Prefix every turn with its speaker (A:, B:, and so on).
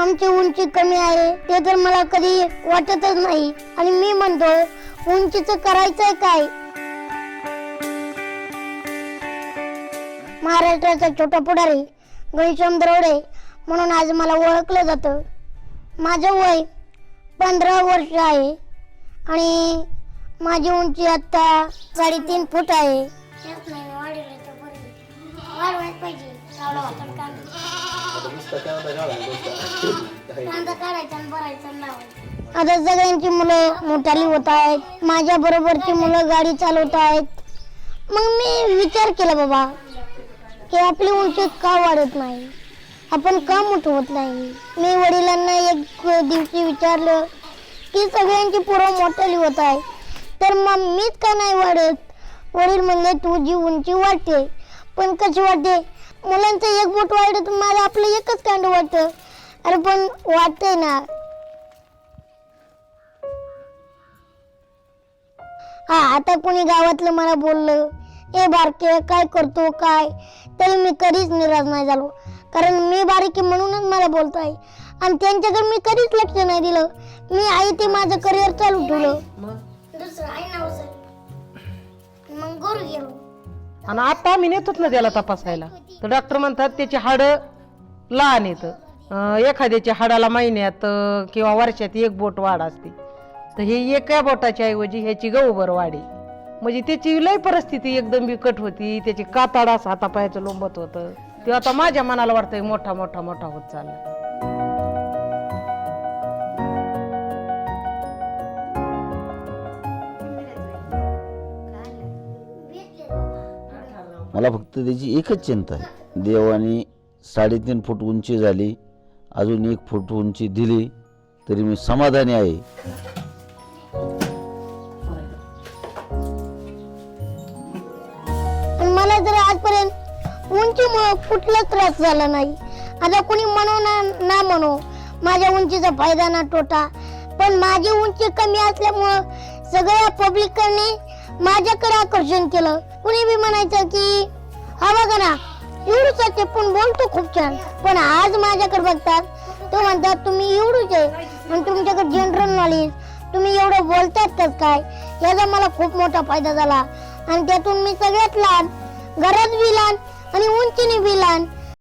A: आमची उंची कमी आहे ते तर मला कधी वाटतच नाही. आणि मी म्हणतो उंचीचं करायचंय काय? महाराष्ट्राचा छोटा पुढारी घनश्याम द्रवडे म्हणून आज मला ओळखलं जातं. माझं वय पंधरा वर्ष आहे आणि माझी उंची आत्ता साडेतीन फूट आहे. आता सगळ्यांची मुलं मोठाली होत आहेत. माझ्या बरोबरची मुलं गाडी चालवत आहेत. मग मी विचार केला बाबा की आपली उंची का वाढत नाही? आपण का मोठं होत नाही? मी वडिलांना एक दिवशी विचारलं की सगळ्यांची पोरं मोठाली होत आहे तर मग मीच का नाही वाढत? वडील म्हणले तुझी उंची वाढते. पण कशी वाढते मुलांचं एक बोट वाढत मला आपलं एकच कांड वाटतं. अरे पण वाटतंय ना. हा आता कोणी गावातलं मला बोललं ए बारके काय करतो काय? तरी मी कधीच निराश नाही झालो. कारण मी बारकी म्हणूनच मला बोलताय. आणि त्यांच्याकडे मी कधीच लक्ष नाही दिलं. मी आई ते माझं करिअर चालू ठेवलं. मग गोरू गेलो.
B: आणि आता आम्ही नेतोच ना त्याला तपासायला. तर डॉक्टर म्हणतात त्याची हाडं लहान येतं एखाद्याच्या हाडाला महिन्यात किंवा वर्षात एक बोट वाढ असते. तर हे एका बोटाच्या ऐवजी ह्याची गहूभर वाढी. म्हणजे त्याची लय परिस्थिती एकदम बिकट होती. त्याची काताड असं हातापायाचं लोंबत होतं. ते आता माझ्या मनाला वाटतंय मोठा मोठा मोठा होत चालला
C: मला फक्त त्याची एकच चिंता आहे. देवाने साडेतीन फूट उंची झाली अजून एक फूट उंची दिली तरी मी समाधानी आहे.
A: पण मला जर आजपर्यंत उंचीमुळे कुठलाच त्रास झाला नाही. आता कुणी म्हणो ना ना म्हणो माझ्या उंचीचा फायदा ना तोटा. पण माझी उंची कमी असल्यामुळं सगळ्या पब्लिकने माझ्याकडे आकर्षण केलं. कुणी बी म्हणायचं की हा बघा ना एवढूच पण बोलतो खूप छान. पण आज माझ्याकडे बघतात तो म्हणतात तुम्ही एवढूच आहे. आणि तुमच्याकडे जनरल नॉलेज तुम्ही एवढं बोलतात कस काय? याचा मला खूप मोठा फायदा झाला. आणि त्यातून मी सगळ्यात लहान घरात बी लहान आणि उंचीने बी लहान